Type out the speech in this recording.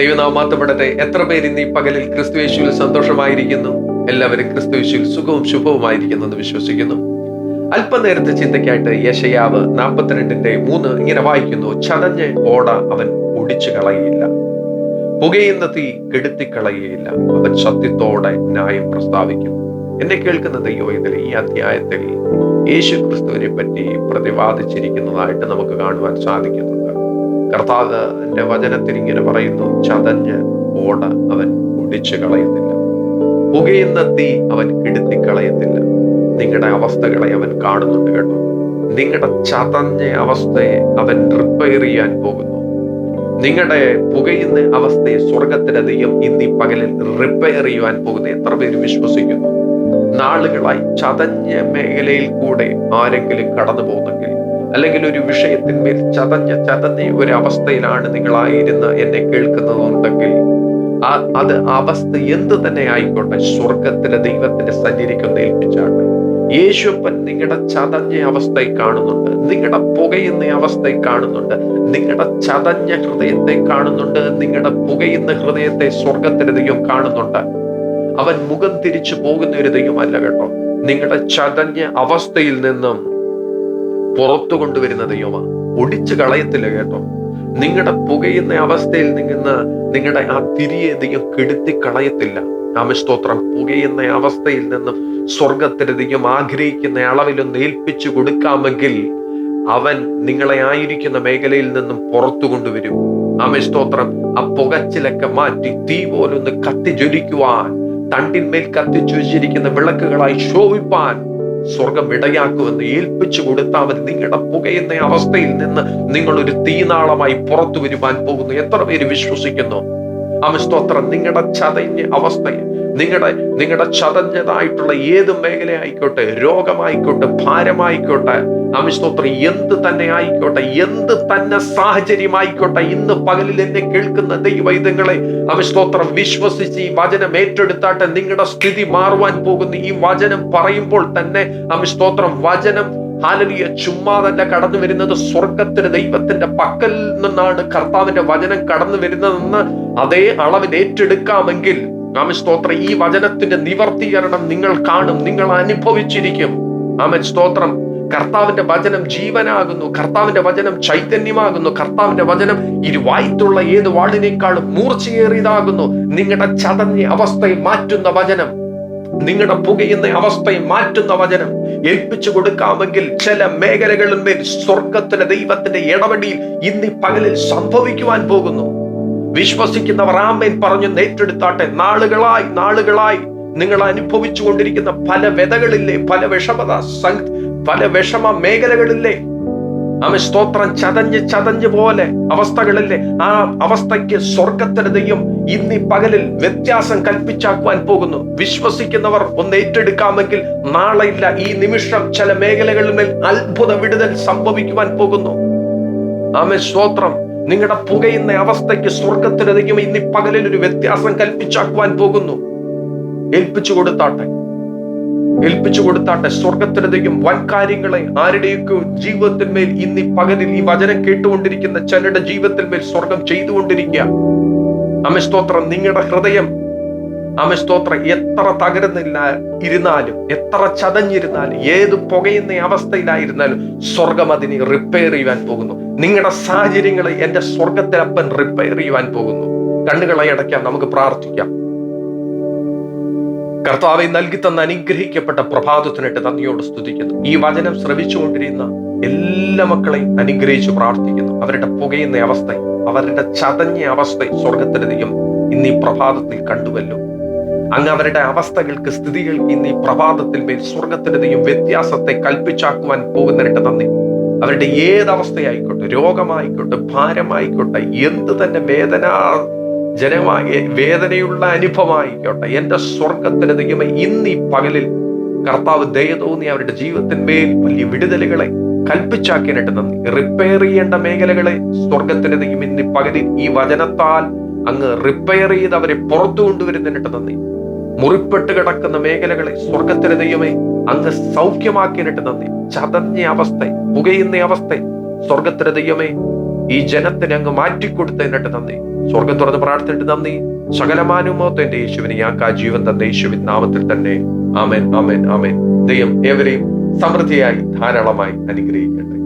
ദൈവനാമാത്തപ്പെടട്ടെ എത്ര പേര് ഇന്ന് ഈ പകലിൽ ക്രിസ്തു യേശുവിൽ സന്തോഷമായിരിക്കുന്നു? എല്ലാവരും ക്രിസ്തു യേശുവിൽ സുഖവും ശുഭവുമായിരിക്കുന്നു എന്ന് വിശ്വസിക്കുന്നു. അല്പനേരത്തെ ചിന്തയ്ക്കായിട്ട് യശയാവ് നാൽപ്പത്തിരണ്ടിന്റെ മൂന്ന് ഇങ്ങനെ വായിക്കുന്നു. ചതഞ്ഞ് ഓട അവൻ ഒടിച്ചു കളയുകയില്ല. പുകയുന്ന തീ കെടുത്തിക്കളയുകയില്ല അവൻ സത്യത്തോടെ ന്യായം പ്രസ്താവിക്കും. എന്നെ കേൾക്കുന്ന ഇതിൽ ഈ അധ്യായത്തിൽ യേശു ക്രിസ്തുവിനെ പറ്റി പ്രതിപാദിച്ചിരിക്കുന്നതായിട്ട് നമുക്ക് കാണുവാൻ സാധിക്കുന്നുണ്ട്. കർത്താവിന്റെ വചനത്തിൽ ഇങ്ങനെ പറയുന്നു ചതഞ്ഞ് ഓട അവൻ ഒടിച്ചു കളയത്തില്ല. പുകയുന്ന തീ അവൻ കെടുത്തിക്കളയത്തില്ല നിങ്ങളുടെ അവസ്ഥകളെ അവൻ കാണുന്നുണ്ട് കേട്ടോ. നിങ്ങളുടെ ചതഞ്ഞ അവസ്ഥയെ അവൻ റിപ്പയർ ചെയ്യാൻ പോകുന്നു. നിങ്ങളുടെ പുകയുന്ന അവസ്ഥയെ സ്വർഗത്തിന്റെ ദൈവം ഇന്ന് ഈ പകലിൽ റിപ്പയർ ചെയ്യുവാൻ പോകുന്ന. എത്ര പേര് വിശ്വസിക്കുന്നു? നാളുകളായി ചതഞ്ഞ മേഖലയിൽ കൂടെ ആരെങ്കിലും കടന്നു പോകുന്നെങ്കിൽ അല്ലെങ്കിൽ ഒരു വിഷയത്തിന്മേൽ ചതഞ്ഞ ചതഞ്ഞ ഒരു അവസ്ഥയിലാണ് നിങ്ങളായിരുന്ന എന്നെ കേൾക്കുന്നതുണ്ടെങ്കിൽ ആ അത് അവസ്ഥ എന്ത് തന്നെ ആയിക്കോട്ടെ സ്വർഗത്തിലെ ദൈവത്തിന്റെ സഞ്ചരിക്കുന്ന ഏൽപ്പിച്ചാണ് യേശുപ്പൻ നിങ്ങളുടെ ചതഞ്ഞ അവസ്ഥയെ കാണുന്നുണ്ട് നിങ്ങളുടെ പുകയുന്ന അവസ്ഥയെ കാണുന്നുണ്ട് നിങ്ങളുടെ ചതഞ്ഞ ഹൃദയത്തെ കാണുന്നുണ്ട് നിങ്ങളുടെ പുകയുന്ന ഹൃദയത്തെ സ്വർഗത്തിന്റെ ദൈവം കാണുന്നുണ്ട്. അവൻ മുഖം തിരിച്ചു പോകുന്ന ഒരു ദൈവമല്ല കേട്ടോ. നിങ്ങളുടെ ചതഞ്ഞ അവസ്ഥയിൽ നിന്നും പുറത്തു കൊണ്ടുവരുന്ന ദൈവമാണ് ഒടിച്ചു കളയത്തില്ല കേട്ടോ. നിങ്ങളുടെ പുകയുന്ന അവസ്ഥയിൽ നിന്ന് നിങ്ങളുടെ ആ തിരിയെ ദൈവം കെടുത്തി കളയത്തില്ല. രാമസ്തോത്രം പുകയുന്ന അവസ്ഥയിൽ നിന്നും സ്വർഗത്തിന് ദൈവം ആഗ്രഹിക്കുന്ന അളവിലൊന്ന് ഏൽപ്പിച്ചു കൊടുക്കാമെങ്കിൽ അവൻ നിങ്ങളെ ആയിരിക്കുന്ന മേഖലയിൽ നിന്നും പുറത്തു കൊണ്ടുവരും. ആമസ്തോത്രം ആ പുകച്ചിലൊക്കെ മാറ്റി തീ പോലൊന്ന് കത്തി ജ്വലിക്കുവാൻ തണ്ടിന്മേൽ കത്തിച്ചു വെച്ചിരിക്കുന്ന വിളക്കുകളായി ശോഭിപ്പാൻ സ്വർഗം ഇടയാക്കുമെന്ന് ഏൽപ്പിച്ചു കൊടുത്താൽ മതി. നിങ്ങളുടെ പുകയുന്ന അവസ്ഥയിൽ നിന്ന് നിങ്ങൾ ഒരു തീനാളമായി പുറത്തു വരുവാൻ പോകുന്നു. എത്ര പേര് വിശ്വസിക്കുന്നു? അമസ്തോത്രം നിങ്ങളുടെ ചതഞ്ഞ അവസ്ഥയെ നിങ്ങളുടെ നിങ്ങളുടെ ചതഞ്ഞതായിട്ടുള്ള ഏത് മേഖല ആയിക്കോട്ടെ രോഗമായിക്കോട്ടെ ഭാരമായിക്കോട്ടെ അമിസ്തോത്രം എന്ത് തന്നെ ആയിക്കോട്ടെ എന്ത് തന്നെ സാഹചര്യമായിക്കോട്ടെ ഇന്ന് പകലിൽ എന്നെ കേൾക്കുന്ന ദൈവൈദ്യങ്ങളെ അമിസ്തോത്രം വിശ്വസിച്ച് ഈ വചനം ഏറ്റെടുത്താട്ടെ നിങ്ങളുടെ സ്ഥിതി മാറുവാൻ പോകുന്ന ഈ വചനം പറയുമ്പോൾ തന്നെ അമിസ്തോത്രം വചനം ഹാലലിയ ചുമ്മാ തന്നെ കടന്നു വരുന്നത് സ്വർഗത്തിന് ദൈവത്തിന്റെ പക്കൽ നിന്നാണ് കർത്താവിന്റെ വചനം കടന്നു വരുന്നതെന്ന് അതേ അളവിൽ ഏറ്റെടുക്കാമെങ്കിൽ ആമൻ സ്തോത്രം ഈ വചനത്തിന്റെ നിവർത്തീകരണം നിങ്ങൾ കാണും നിങ്ങൾ അനുഭവിച്ചിരിക്കും. ആമൻ. സ്തോത്രം. കർത്താവിന്റെ വചനം ജീവനാകുന്നു കർത്താവിന്റെ വചനം ചൈതന്യമാകുന്നു കർത്താവിന്റെ വചനം ഇരുവായിട്ടുള്ള ഏത് വാളിനേക്കാളും മൂർച്ചയേറിയതാകുന്നു. നിങ്ങളുടെ ചതഞ്ഞ അവസ്ഥയെ മാറ്റുന്ന വചനം നിങ്ങളുടെ പുകയുന്ന അവസ്ഥയെ മാറ്റുന്ന വചനം ഏൽപ്പിച്ചു കൊടുക്കാമെങ്കിൽ ചില മേഖലകളിന്മേൽ സ്വർഗത്തിലെ ദൈവത്തിന്റെ ഇടപെടിയിൽ ഇന്ന് പകലിൽ സംഭവിക്കുവാൻ പോകുന്നു. വിശ്വസിക്കുന്നവർ ആമേൻ പറഞ്ഞു നേറ്റെടുത്താട്ടെ നാളുകളായി നാളുകളായി നിങ്ങൾ അനുഭവിച്ചു കൊണ്ടിരിക്കുന്ന പല വ്യതകളില്ലേ പല വിഷമത പല വിഷമ മേഖലകളില്ലേ? ആമ സ്തോത്രം ചതഞ്ഞ് ചതഞ്ഞ് പോലെ അവസ്ഥകളില്ലേ? ആ അവസ്ഥയ്ക്ക് സ്വർഗത്തിന് ദൈവം ഇന്ന് പകലിൽ വ്യത്യാസം കൽപ്പിച്ചാക്കുവാൻ പോകുന്നു. വിശ്വസിക്കുന്നവർ ഒന്ന് ഏറ്റെടുക്കാമെങ്കിൽ നാളെ ഇല്ല ഈ നിമിഷം ചില മേഖലകളിൽ മേൽ അത്ഭുത വിടുതൽ സംഭവിക്കുവാൻ പോകുന്നു. ആമേ സ്തോത്രം നിങ്ങളുടെ പുകയുന്ന അവസ്ഥയ്ക്ക് സ്വർഗത്തിലധികം ഇന്ന് പകലിൽ ഒരു വ്യത്യാസം കൽപ്പിച്ചാക്കുവാൻ പോകുന്നു. ഏൽപ്പിച്ചു കൊടുത്താട്ടെ. ഏൽപ്പിച്ചു കൊടുത്താട്ടെ. സ്വർഗത്തിലധികം വൻ കാര്യങ്ങളെ ആരുടെയൊക്കെ ജീവിതത്തിന്മേൽ ഇന്ന് പകലിൽ ഈ വചനം കേട്ടുകൊണ്ടിരിക്കുന്ന ചിലരുടെ ജീവിതത്തിന്മേൽ സ്വർഗം ചെയ്തുകൊണ്ടിരിക്കുക. അമസ്തോത്രം നിങ്ങളുടെ ഹൃദയം അമസ്തോത്രം എത്ര തകരുന്നില്ല ഇരുന്നാലും എത്ര ചതഞ്ഞിരുന്നാലും ഏത് പുകയുന്ന അവസ്ഥയിലായിരുന്നാലും സ്വർഗം അതിനെ റിപ്പയർ ചെയ്യാൻ പോകുന്നു. നിങ്ങളുടെ സാഹചര്യങ്ങൾ എന്റെ സ്വർഗത്തിലപ്പൻ റിപ്പയർ ചെയ്യുവാൻ പോകുന്നു. കണ്ണുകളെ അടയ്ക്കാം നമുക്ക് പ്രാർത്ഥിക്കാം. കർത്താവെ നൽകി തന്ന അനുഗ്രഹിക്കപ്പെട്ട പ്രഭാതത്തിനായിട്ട് നന്ദിയോട് സ്തുതിക്കുന്നു. ഈ വചനം ശ്രവിച്ചുകൊണ്ടിരുന്ന എല്ലാ മക്കളെയും അനുഗ്രഹിച്ചു പ്രാർത്ഥിക്കുന്നു. അവരുടെ പുകയുന്ന അവസ്ഥ അവരുടെ ചതഞ്ഞ അവസ്ഥ സ്വർഗത്തിന്റെ ഇന്ന് ഈ പ്രഭാതത്തിൽ കണ്ടുവല്ലോ. അങ്ങ് അവരുടെ അവസ്ഥകൾക്ക് സ്ഥിതികൾക്ക് ഇന്ന് ഈ പ്രഭാതത്തിൽ മേൽ സ്വർഗത്തിന്റെ വ്യത്യാസത്തെ കൽപ്പിച്ചാക്കുവാൻ പോകുന്നതിന്റെ നന്ദി. അവരുടെ ഏതവസ്ഥയായിക്കോട്ടെ രോഗമായിക്കോട്ടെ ഭാരമായിക്കോട്ടെ എന്ത് തന്നെ വേദന ജനമായ വേദനയുള്ള അനുഭവമായിക്കോട്ടെ എന്റെ സ്വർഗത്തിന് ദൈവം ഇന്ന് ഈ പകലിൽ കർത്താവ് ദയ തോന്നി അവരുടെ ജീവിതത്തിന്മേൽ വലിയ വിടുതലുകളെ കൽപ്പിച്ചാക്കിയിട്ട് നന്ദി. റിപ്പയർ ചെയ്യേണ്ട മേഖലകളെ സ്വർഗത്തിന് ദൈവം ഇന്ന് പകലിൽ ഈ വചനത്താൽ അങ്ങ് റിപ്പയർ ചെയ്ത് അവരെ പുറത്തു കൊണ്ടുവരുന്നതിനിട്ട് നന്ദി. മുറിപ്പെട്ട് കിടക്കുന്ന മേഖലകളെ സ്വർഗത്തിന് ദൈവമേ അങ്ങ് സൗഖ്യമാക്കിയിട്ട് നന്ദി. ചതഞ്ഞ അവസ്ഥ പുകയുന്ന അവസ്ഥ. സ്വർഗത്തിന് ദൈവമേ ഈ ജനത്തിന് അങ്ങ് മാറ്റിക്കൊടുത്തതിനിട്ട് നന്ദി. സ്വർഗം തുറന്ന് പ്രാർത്ഥിച്ചിട്ട് നന്ദി. സകലമാനുമോത്ത് എന്റെ ഞങ്ങൾക്ക് ആ ജീവൻ തന്ന യേശുവിൻ നാമത്തിൽ തന്നെ. ആമേൻ ആമേൻ ആമേൻ. ദൈവം ഏവരെയും സമൃദ്ധിയായി ധാരാളമായി അനുഗ്രഹിക്കട്ടെ.